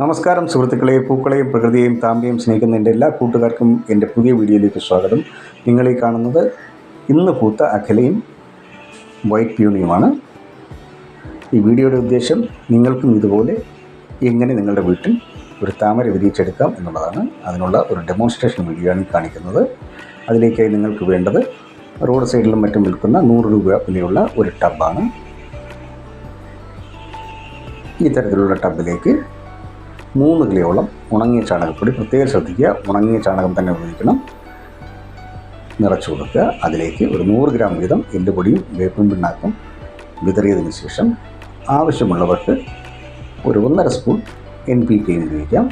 നമസ്കാരം സുഹൃത്തുക്കളെ പൂക്കളെയും പ്രകൃതിയെയും താമ്പയും സ്നേഹിക്കുന്ന എന്റെ എല്ലാ കൂട്ടുകാർക്കും എന്റെ പുതിയ വീഡിയോയിലേക്ക് സ്വാഗതം. നിങ്ങൾ ഈ കാണുന്നത് ഇന്ന് പൂത്ത അഖലയും വൈറ്റ് പ്യൂണിയുമാണ്. ഈ വീഡിയോയുടെ ഉദ്ദേശം നിങ്ങൾക്കും ഇതുപോലെ എങ്ങനെ നിങ്ങളുടെ വീട്ടിൽ ഒരു താമര വിരിയിച്ചെടുക്കാം എന്നുള്ളതാണ്. അതിനുള്ള ഒരു ഡെമോൺസ്ട്രേഷൻ വീഡിയോ ആണ് കാണിക്കുന്നത്. അതിലേക്കായി നിങ്ങൾക്ക് വേണ്ടത് റോഡ് സൈഡിലും മറ്റും വിൽക്കുന്ന നൂറ് രൂപ വിലയുള്ള ഒരു ടബാണ്. ഈ തരത്തിലുള്ള ടബിലേക്ക് മൂന്ന് കിലോളം ഉണങ്ങിയ ചാണകപ്പൊടി പ്രത്യേകം ശ്രദ്ധിക്കുക. ഉണങ്ങിയ ചാണകം തന്നെ ഉപയോഗിക്കണം. നിറച്ചു കൊടുക്കുക. അതിലേക്ക് ഒരു നൂറ് ഗ്രാം വീതം എല്ലുപൊടിയും വേപ്പും പിണ്ണാക്കും വിതറിയതിന് ശേഷം ആവശ്യമുള്ളവർക്ക് ഒരു ഒന്നര സ്പൂൺ എൻ പി കെയും ഉപയോഗിക്കാം.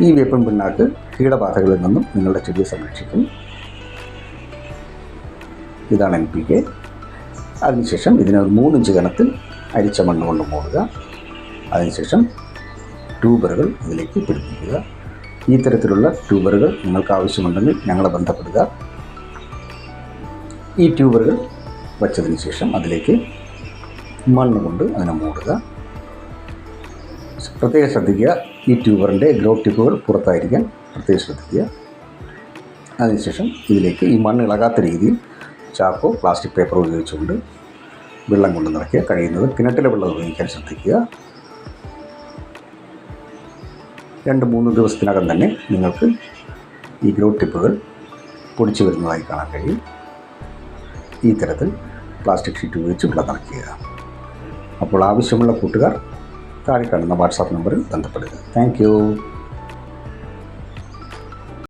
ഈ വേപ്പൻ പിണ്ണാക്ക് കീടബാധകളിൽ നിന്നും നിങ്ങളുടെ ചെടിയെ സംരക്ഷിക്കും. ഇതാണ് എൻ പി കെ അതിനുശേഷം ഇതിനെ ഒരു മൂന്നിഞ്ച് കനത്തിൽ അരിച്ച മണ്ണ് കൊണ്ട് മൂടുക. അതിനുശേഷം ട്യൂബറുകൾ ഇതിലേക്ക് പിടിപ്പിക്കുക. ഈ തരത്തിലുള്ള ട്യൂബറുകൾ നിങ്ങൾക്ക് ആവശ്യമുണ്ടെങ്കിൽ ഞങ്ങളെ ബന്ധപ്പെടുക. ഈ ട്യൂബറുകൾ വച്ചതിന് ശേഷം അതിലേക്ക് മണ്ണ് കൊണ്ട് അതിനെ മൂടുക. പ്രത്യേകം ശ്രദ്ധിക്കുക ഈ ട്യൂബറിന്റെ ഗ്രോ ടിപ്പുകൾ പുറത്തായിരിക്കാൻ പ്രത്യേകം ശ്രദ്ധിക്കുക. അതിനുശേഷം ഇതിലേക്ക് ഈ മണ്ണ് ഇളകാത്ത രീതിയിൽ ചാക്കോ പ്ലാസ്റ്റിക് പേപ്പർ ഉപയോഗിച്ചുകൊണ്ട് വെള്ളം കൊണ്ട് നിറയ്ക്കുക കഴിയുന്നത് കിണറ്റിലെ വെള്ളം ഉപയോഗിക്കാൻ ശ്രദ്ധിക്കുക. രണ്ട് മൂന്ന് ദിവസത്തിനകം തന്നെ നിങ്ങൾക്ക് ഈ ഗ്രോ ടിപ്പുകൾ പൊടിച്ചു വരുന്നതായി കാണാൻ കഴിയും. ഈ തരത്തിൽ പ്ലാസ്റ്റിക് ഷീറ്റ് ഉപയോഗിച്ച് വെള്ളം നിറയ്ക്കുക. അപ്പോൾ ആവശ്യമുള്ള കൂട്ടുകാർ താഴെ കാണുന്ന വാട്സാപ്പ് നമ്പറിൽ ബന്ധപ്പെടുക. താങ്ക്